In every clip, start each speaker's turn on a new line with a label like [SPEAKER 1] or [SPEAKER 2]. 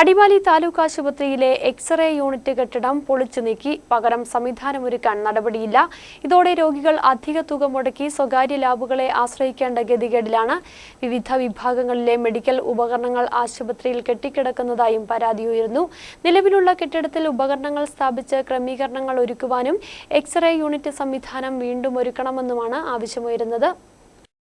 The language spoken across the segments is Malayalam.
[SPEAKER 1] അടിമാലി താലൂക്ക് ആശുപത്രിയിലെ എക്സ്റേ യൂണിറ്റ് കെട്ടിടം പൊളിച്ചു നീക്കി. പകരം സംവിധാനമൊരുക്കാൻ നടപടിയില്ല. ഇതോടെ രോഗികൾ അധിക തുക മുടക്കി സ്വകാര്യ ലാബുകളെ ആശ്രയിക്കേണ്ട ഗതികേടിലാണ്. വിവിധ വിഭാഗങ്ങളിലെ മെഡിക്കൽ ഉപകരണങ്ങൾ ആശുപത്രിയിൽ കെട്ടിക്കിടക്കുന്നതായും പരാതി ഉയരുന്നു. നിലവിലുള്ള കെട്ടിടത്തിൽ ഉപകരണങ്ങൾ സ്ഥാപിച്ച് ക്രമീകരണങ്ങൾ ഒരുക്കുവാനും എക്സ്റേ യൂണിറ്റ് സംവിധാനം വീണ്ടും ഒരുക്കണമെന്നുമാണ് ആവശ്യമുയരുന്നത്.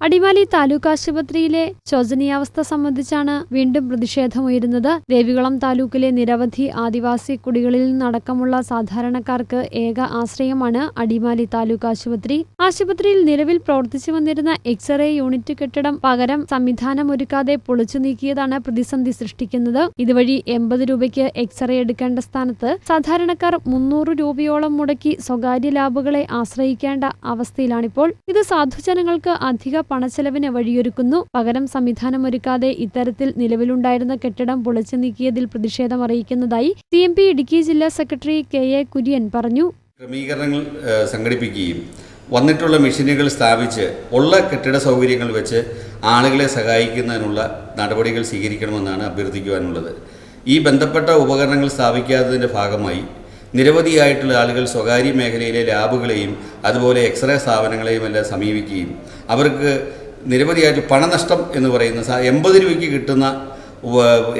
[SPEAKER 1] അടിമാലി താലൂക്ക് ആശുപത്രിയിലെ ശോചനീയാവസ്ഥ സംബന്ധിച്ചാണ് വീണ്ടും പ്രതിഷേധമുയരുന്നത്. ദേവികുളം താലൂക്കിലെ നിരവധി ആദിവാസി കുടികളിൽ നിന്നടക്കമുള്ള സാധാരണക്കാർക്ക് ഏക ആശ്രയമാണ് അടിമാലി താലൂക്ക് ആശുപത്രി. ആശുപത്രിയിൽ നിലവിൽ പ്രവർത്തിച്ചു വന്നിരുന്ന എക്സ്റേ യൂണിറ്റ് കെട്ടിടം പകരം സംവിധാനമൊരുക്കാതെ പൊളിച്ചു നീക്കിയതാണ് പ്രതിസന്ധി സൃഷ്ടിക്കുന്നത്. ഇതുവഴി എൺപത് രൂപയ്ക്ക് എക്സ്റേ എടുക്കേണ്ട സ്ഥാനത്ത് സാധാരണക്കാർ മുന്നൂറ് രൂപയോളം മുടക്കി സ്വകാര്യ ലാബുകളെ ആശ്രയിക്കേണ്ട അവസ്ഥയിലാണിപ്പോൾ. ഇത് സാധുജനങ്ങൾക്ക് അധിക പണച്ചെലവിന് വഴിയൊരുക്കുന്നു. പകരം സംവിധാനമൊരുക്കാതെ ഇത്തരത്തിൽ നിലവിലുണ്ടായിരുന്ന കെട്ടിടം പൊളിച്ചു നീക്കിയതിൽ പ്രതിഷേധം അറിയിക്കുന്നതായി സി എം പി ഇടുക്കി ജില്ലാ സെക്രട്ടറി കെ എ കുര്യൻ പറഞ്ഞു.
[SPEAKER 2] ക്രമീകരണങ്ങൾ സംഘടിപ്പിക്കുകയും വന്നിട്ടുള്ള മെഷീനുകൾ സ്ഥാപിച്ച് ഉള്ള കെട്ടിട സൗകര്യങ്ങൾ വെച്ച് ആളുകളെ സഹായിക്കുന്നതിനുള്ള നടപടികൾ സ്വീകരിക്കണമെന്നാണ് അഭ്യർത്ഥിക്കുവാനുള്ളത്. ഈ ബന്ധപ്പെട്ട ഉപകരണങ്ങൾ സ്ഥാപിക്കാത്തതിന്റെ ഭാഗമായി നിരവധിയായിട്ടുള്ള ആളുകൾ സ്വകാര്യ മേഖലയിലെ ലാബുകളെയും അതുപോലെ എക്സ്റേ സ്ഥാപനങ്ങളെയും എല്ലാം സമീപിക്കുകയും അവർക്ക് നിരവധിയായിട്ട് പണനഷ്ടം എന്ന് പറയുന്ന എൺപത് രൂപയ്ക്ക് കിട്ടുന്ന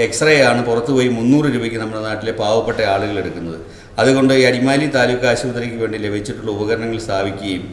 [SPEAKER 2] എക്സ്റേ ആണ് പുറത്തു പോയി മുന്നൂറ് രൂപയ്ക്ക് നമ്മുടെ നാട്ടിലെ പാവപ്പെട്ട ആളുകൾ എടുക്കുന്നത്. അതുകൊണ്ട് ഈ അടിമാലി താലൂക്ക് ആശുപത്രിക്ക് വേണ്ടി ലഭിച്ചിട്ടുള്ള ഉപകരണങ്ങൾ സ്ഥാപിക്കുകയും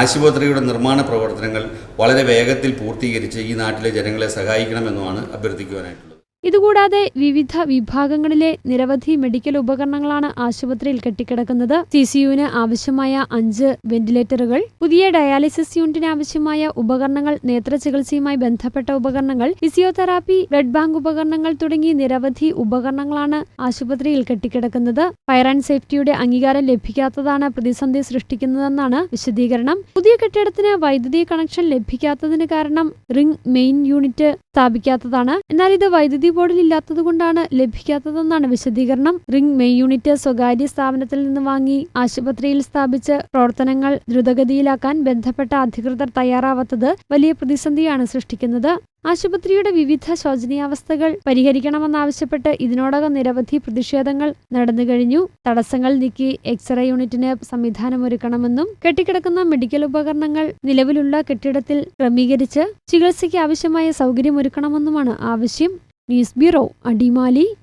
[SPEAKER 2] ആശുപത്രിയുടെ നിർമ്മാണ പ്രവർത്തനങ്ങൾ വളരെ വേഗത്തിൽ പൂർത്തീകരിച്ച് ഈ നാട്ടിലെ ജനങ്ങളെ സഹായിക്കണമെന്നുമാണ് അഭ്യർത്ഥിക്കുവാനായിട്ടുള്ളത്.
[SPEAKER 1] ഇതുകൂടാതെ വിവിധ വിഭാഗങ്ങളിലെ നിരവധി മെഡിക്കൽ ഉപകരണങ്ങളാണ് ആശുപത്രിയിൽ കെട്ടിക്കിടക്കുന്നത്. സി സി യുവിന് ആവശ്യമായ അഞ്ച് വെന്റിലേറ്ററുകൾ പുതിയ ഡയാലിസിസ് യൂണിറ്റിന് ആവശ്യമായ ഉപകരണങ്ങൾ നേത്ര ചികിത്സയുമായി ബന്ധപ്പെട്ട ഉപകരണങ്ങൾ ഫിസിയോതെറാപ്പി ബ്ലഡ് ബാങ്ക് ഉപകരണങ്ങൾ തുടങ്ങി നിരവധി ഉപകരണങ്ങളാണ് ആശുപത്രിയിൽ കെട്ടിക്കിടക്കുന്നത്. ഫയർ ആൻഡ് സേഫ്റ്റിയുടെ അംഗീകാരം ലഭിക്കാത്തതാണ് പ്രതിസന്ധി സൃഷ്ടിക്കുന്നതെന്നാണ് വിശദീകരണം. പുതിയ കെട്ടിടത്തിന് വൈദ്യുതി കണക്ഷൻ ലഭിക്കാത്തതിന് കാരണം റിംഗ് മെയിൻ യൂണിറ്റ് സ്ഥാപിക്കാത്തതാണ്. എന്നാൽ ഇത് വൈദ്യുതി ബോർഡിൽ ഇല്ലാത്തതുകൊണ്ടാണ് ലഭിക്കാത്തതെന്നാണ് വിശദീകരണം. റിംഗ് മെയ് യൂണിറ്റ് സ്വകാര്യ സ്ഥാപനത്തിൽ നിന്ന് വാങ്ങി ആശുപത്രിയിൽ സ്ഥാപിച്ച് പ്രവർത്തനങ്ങൾ ദ്രുതഗതിയിലാക്കാൻ ബന്ധപ്പെട്ട അധികൃതർ തയ്യാറാവാത്തത് വലിയ പ്രതിസന്ധിയാണ് സൃഷ്ടിക്കുന്നത്. ആശുപത്രിയുടെ വിവിധ ശോചനീയാവസ്ഥകൾ പരിഹരിക്കണമെന്നാവശ്യപ്പെട്ട് ഇതിനോടകം നിരവധി പ്രതിഷേധങ്ങൾ നടന്നുകഴിഞ്ഞു തടസ്സങ്ങൾ നീക്കി എക്സ്റേ യൂണിറ്റിന് സംവിധാനമൊരുക്കണമെന്നും കെട്ടിക്കിടക്കുന്ന മെഡിക്കൽ ഉപകരണങ്ങൾ നിലവിലുള്ള കെട്ടിടത്തിൽ ക്രമീകരിച്ച് ചികിത്സയ്ക്ക് ആവശ്യമായ സൗകര്യമൊരുക്കണമെന്നുമാണ് ആവശ്യം. News Bureau, Adimali,